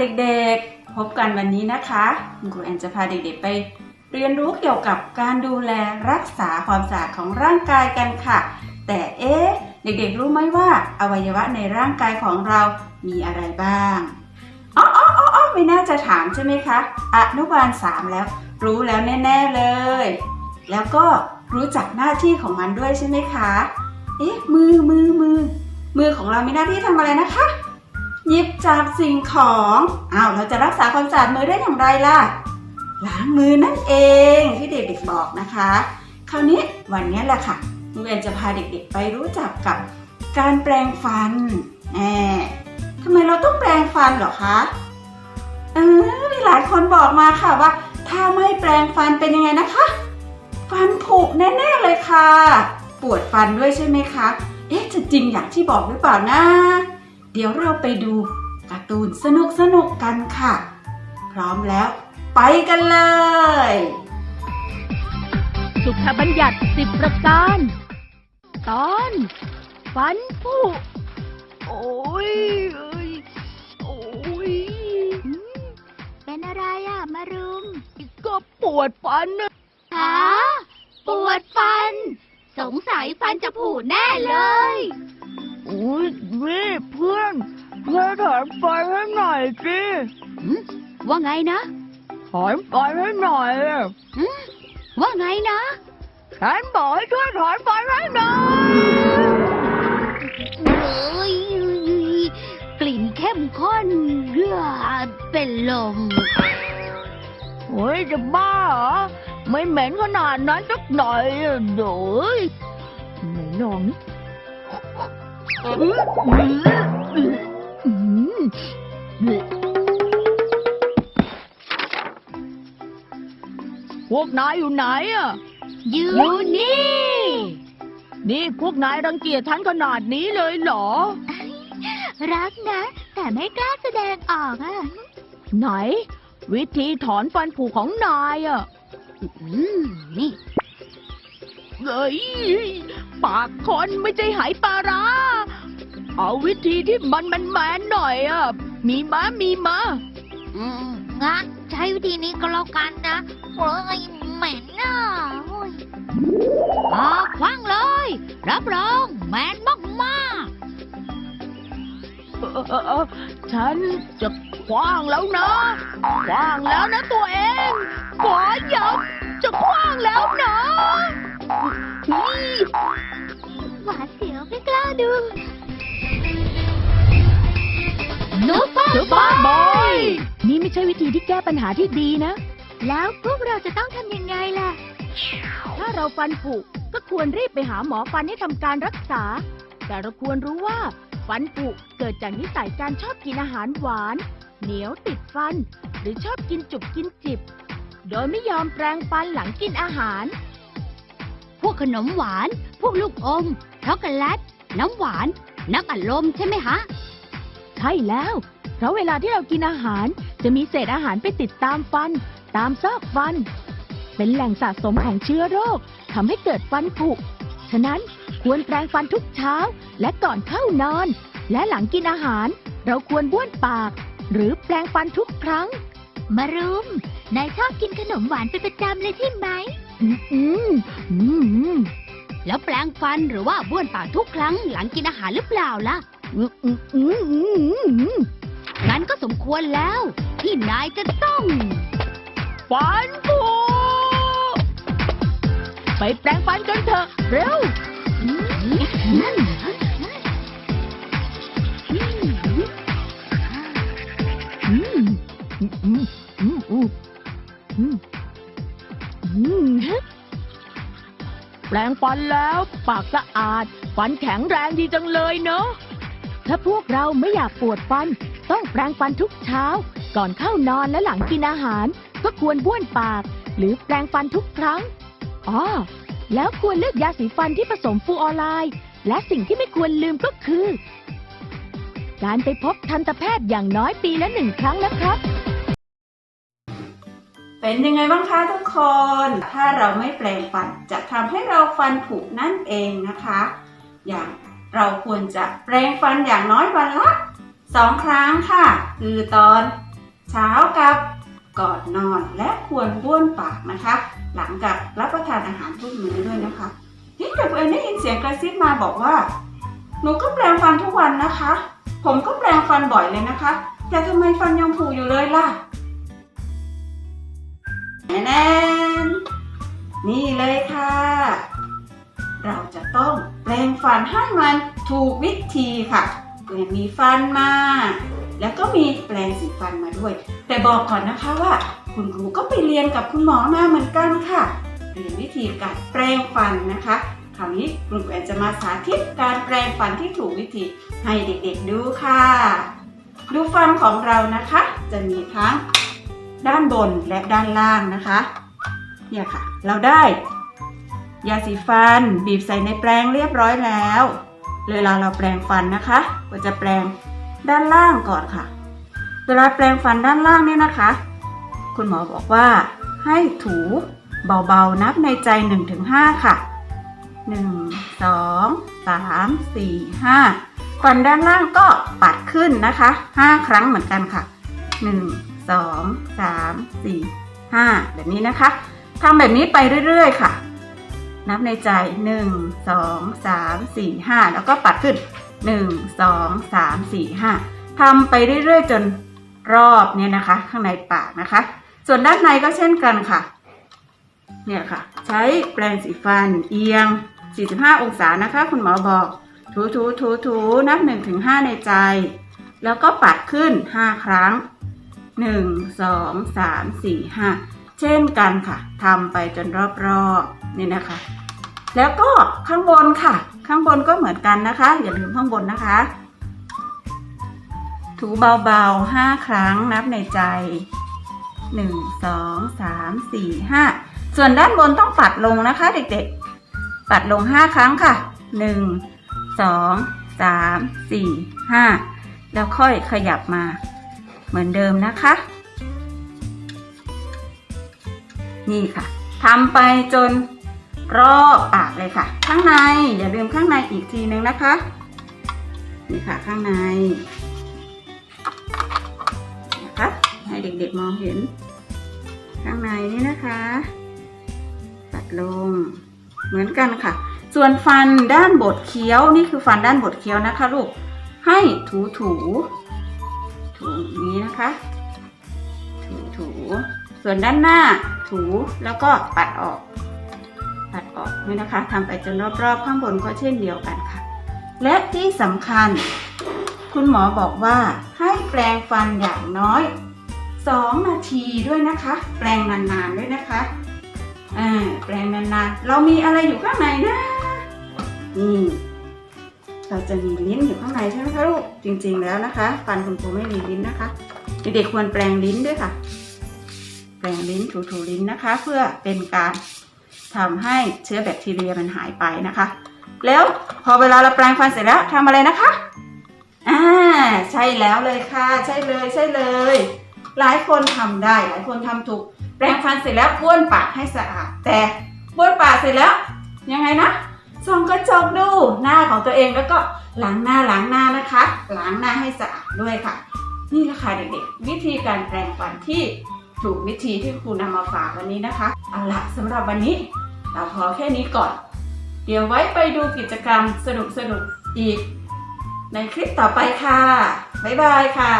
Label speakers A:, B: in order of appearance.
A: เด็กๆ พบกันวันนี้นะคะคุณครูแอนจะพาเด็กๆไป เรียนรู้เกี่ยวกับการดูแลรักษาความสะอาดของร่างกายกันค่ะ แต่เอ๊ะเด็กๆรู้ไหมว่าอวัยวะในร่างกายของเรามีอะไรบ้างอ๋ออ๋ออ๋ออ๋อไม่น่าจะถามใช่ไหมคะอนุบาลสามแล้ว รู้แล้วแน่ๆเลย แล้วก็รู้จักหน้าที่ของมันด้วยใช่ไหมคะ เอ๊ะมือมือมือมือของเรามีหน้าที่ทำอะไรนะคะ หยิบจับสิ่งของอ้าวเราจะรักษาความสะอาดมือได้อย่างไรล่ะ ล้างมือนั่นเองที่เด็กๆบอกนะคะ คราวนี้วันนี้แหละค่ะครูเอ็นจะพาเด็กๆไปรู้จักกับการแปรงฟันแหมทำไมเราต้องแปรงฟันเหรอคะเออมีหลายคนบอกมาค่ะว่า ถ้าไม่แปรงฟันเป็นยังไงนะคะ ฟันผุแน่ๆเลยค่ะ ปวดฟันด้วยใช่ไหมคะ เอ๊ะจะจริงอย่างที่บอกหรือเปล่านะ เดี๋ยวเราไปดูการ์ตูนสนุกสนุกๆกันค่ะ พร้อมแล้วไปกันเลย
B: สุขบัญญัติสิบประการ ตอนฟันผุโอ้ยเอ้ยโอ้ย
C: เป็นอะไรอะมารุม
B: ก็ปวดฟันนะ
C: ฮะปวดฟัน สงสัยฟันจะผุแน่เลย
B: โอ้ยนี่เพื่อนเพื่อนถอนฟันให้หน่อยสิ
C: ว่าไงนะ
B: ถอนฟันให้หน่อยอะ
C: ว่าไงนะ
B: ฉันบอกให้ช่วยถอนฟันให้หน่อย
C: เอ้ยกลิ่นเข้มข้นเรือเป็นลม
B: โอ้ยจะบ้าเหรอไม่เหม็นขนาดนั้นสักหน่อยอะโดยไหนลองนี่อื้ออื้ออื้ออื้อ พวกนายอยู่ไหนอะ
C: อยู่นี่
B: นี่พวกนายรังเกียจฉันขนาดนี้เลยเหรอ
C: รักนะ แต่ไม่กล้าแสดงออกอะ
B: ไหน วิธีถอนฟันผุของนายอะ
C: อืมนี่
B: เฮ้ยปากคนไม่ใช่ไหปลาร้า เอาวิธีที่มันมันแมนๆหน่อยอะ มีมามีมา
C: อืมงั้นใช้วิธีนี้ก็แล้วกันนะโอ้ยเหม็นอะโอ้ยอ่าคว้างเลย รับรองแมนมาก
B: เออเออเออฉันจะคว้างแล้วนะคว้างแล้วนะตัวเองขอย้ำจะคว้างแล้วนะเฮ้ย
C: ๆหวาดเสียวไม่กล้าดู นุ๊ก
B: เสือบ้าบอยนี่ไม่ใช่วิธีที่แก้ปัญหาที่ดีนะ
C: แล้วพวกเราจะต้องทำยังไงล่ะ
B: ถ้าเราฟันผุก็ควรรีบไปหาหมอฟันให้ทำการรักษา แต่เราควรรู้ว่า ฟันผุเกิดจากนิสัยการชอบกินอาหารหวาน เหนียวติดฟัน หรือชอบกินจุบกินจิบ โดยไม่ยอมแปรงฟันหลังกินอาหาร
C: พวกขนมหวาน พวกลูกอมช็อกโกแลตน้ำหวาน น้ำอัดลมใช่ไหมฮะ
B: ใช่แล้ว เพราะเวลาที่เรากินอาหาร จะมีเศษอาหารไปติดตามฟัน ตามซอกฟัน เป็นแหล่งสะสมของเชื้อโรคทำให้เกิดฟันผุ ฉะนั้นควรแปรงฟันทุกเช้า และก่อนเข้านอน และหลังกินอาหาร เราควรบ้วนปาก หรือแปรงฟันทุกครั้ง
C: มารุม นายชอบกินขนมหวานเป็นประจำเลยใช่ไหม
B: อืมอืมอืมอืม
C: แล้วแปรงฟันหรือว่าบ้วนปากทุกครั้งหลังกินอาหารหรือเปล่าล่ะ
B: อืมอืมอืมอืมอืม
C: งั้นก็สมควรแล้ว ที่นายจะต้อง
B: ฟันผุไปแปรงฟันกันเถอะเร็วอื ปรงฟันแล้ว ปากสะอาด ฟันแข็งแรงดีจังเลยเนอะถ้าพวกเราไม่อยากปวดฟัน ต้องแปรงฟันทุกเช้า ก่อนเข้านอนและหลังกินอาหาร ก็ควรบ้วนปาก หรือแปรงฟันทุกครั้งอ๋อแล้วควรเลือกยาสีฟันที่ผสมฟูออไรด์และสิ่งที่ไม่ควรลืมก็คือ การไปพบทันตแพทย์อย่างน้อยปีละหนึ่งครั้งนะครับ
A: เป็นยังไงบ้างคะทุกคน ถ้าเราไม่แปรงฟันจะทำให้เราฟันผุนั่นเองนะคะ อย่างเราควรจะแปรงฟันอย่างน้อยวันละสองครั้งค่ะ คือตอนเช้ากับก่อนนอนและควรบ้วนปากนะคะ หลังจากรับประทานอาหารทุกมื้อด้วยนะคะนี่แต่เอ็นได้ยินเสียงกระซิบมาบอกว่า หนูก็แปรงฟันทุกวันนะคะ ผมก็แปรงฟันบ่อยเลยนะคะ แต่ทำไมฟันยังผุอยู่เลยล่ะ แน่ๆนี่เลยค่ะ เราจะต้องแปรงฟันให้มันถูกวิธีค่ะแปรงมีฟันมา แล้วก็มีแปรงสีฟันมาด้วย แต่บอกก่อนนะคะว่า คุณครูก็ไปเรียนกับคุณหมอมาเหมือนกันค่ะ เรียนวิธีการแปรงฟันนะคะ คราวนี้คุณครูแอนจะมาสาธิตการแปรงฟันที่ถูกวิธีให้เด็กๆดูค่ะ ดูฟันของเรานะคะ จะมีทั้ง ด้านบนและด้านล่างนะคะเนี่ยค่ะ เราได้ ยาสีฟันบีบใส่ในแปรงเรียบร้อยแล้วเวลาเราแปรงฟันนะคะก็จะแปรงด้านล่างก่อนค่ะ เวลาแปรงฟันด้านล่างเนี่ยนะคะ คุณหมอบอกว่าให้ถูเบาๆนับในใจ 1-5 ค่ะ1 2 3 4 5ฟันด้านล่างก็ปัดขึ้นนะคะ5ครั้งเหมือนกันค่ะ1 2 3 4 5 แบบนี้นะคะทำแบบนี้ไปเรื่อยๆค่ะ นับในใจ 1 2 3 4 5 แล้วก็ปัดขึ้น 1 2 3 4 5 ทำไปเรื่อยๆ จนรอบเนี่ยนะคะ ข้างในปากนะคะ ส่วนด้านในก็เช่นกันค่ะ เนี่ยค่ะ ใช้แปรงสีฟันเอียง 45 องศานะคะ คุณหมอบอก ถูถูถูถูนับ 1-5 ในใจ แล้วก็ปัดขึ้น 5 ครั้ง 1 2 3 4 5 เช่นกันค่ะทำไปจนรอบๆนี่นะคะ แล้วก็ข้างบนค่ะ ข้างบนก็เหมือนกันนะคะ อย่าลืมข้างบนนะคะ ถูเบาๆ 5 ครั้งนับในใจ 1 2 3 4 5 ส่วนด้านบนต้องปัดลงนะคะ เด็กๆ ปัดลง 5 ครั้งค่ะ 1 2 3 4 5 แล้วค่อยขยับมา เหมือนเดิมนะคะ นี่ค่ะทำไปจนรอบปากเลยค่ะ ข้างในอย่าลืมข้างในอีกทีนึงนะคะ นี่ค่ะข้างในนะคะให้เด็กๆมองเห็น ข้างในนี่นะคะ ตัดลงเหมือนกันค่ะ ส่วนฟันด้านบดเคี้ยวนี่คือฟันด้านบดเคี้ยวนะคะลูกให้ถูถูถ อย่างนี้นะคะ ถูถูส่วนด้านหน้าถูแล้วก็ปัดออก ปัดออกนี่นะคะทำไปจนรอบๆข้างบนก็เช่นเดียวกันค่ะ และที่สำคัญ คุณหมอบอกว่าให้แปรงฟันอย่างน้อย 2 นาทีด้วยนะคะ แปรงนานๆด้วยนะคะอ่าแปรงนานๆ เรามีอะไรอยู่ข้างในนะนี่ เราจะมีลิ้นอยู่ข้างในใช่ไหมคะลูก จริง ๆ แล้วนะคะ ฟันคุณครูไม่มีลิ้นนะคะ เด็กๆควรแปรงลิ้นด้วยค่ะ แปรงลิ้นถูๆลิ้นนะคะ เพื่อเป็นการทำให้เชื้อแบคทีเรียมันหายไปนะคะ แล้วพอเวลาเราแปรงฟันเสร็จแล้วทำอะไรนะคะ อ่า ใช่แล้วเลยค่ะ ใช่เลยใช่เลย หลายคนทำได้ หลายคนทำถูก แปรงฟันเสร็จแล้วบ้วนปากให้สะอาด แต่บ้วนปากเสร็จแล้วยังไงนะ ส่องกระจกดูหน้าของตัวเองแล้วก็ล้างหน้าล้างหน้านะคะล้างหน้าให้สะอาดด้วยค่ะ นี่แหละค่ะเด็กๆ วิธีการแปรงฟันที่ถูกวิธีที่ครูนำมาฝากวันนี้นะคะเอาละสำหรับวันนี้ เราพอแค่นี้ก่อน เดี๋ยวไว้ไปดูกิจกรรมสนุกๆอีก ในคลิปต่อไปค่ะ บ๊ายบายค่ะ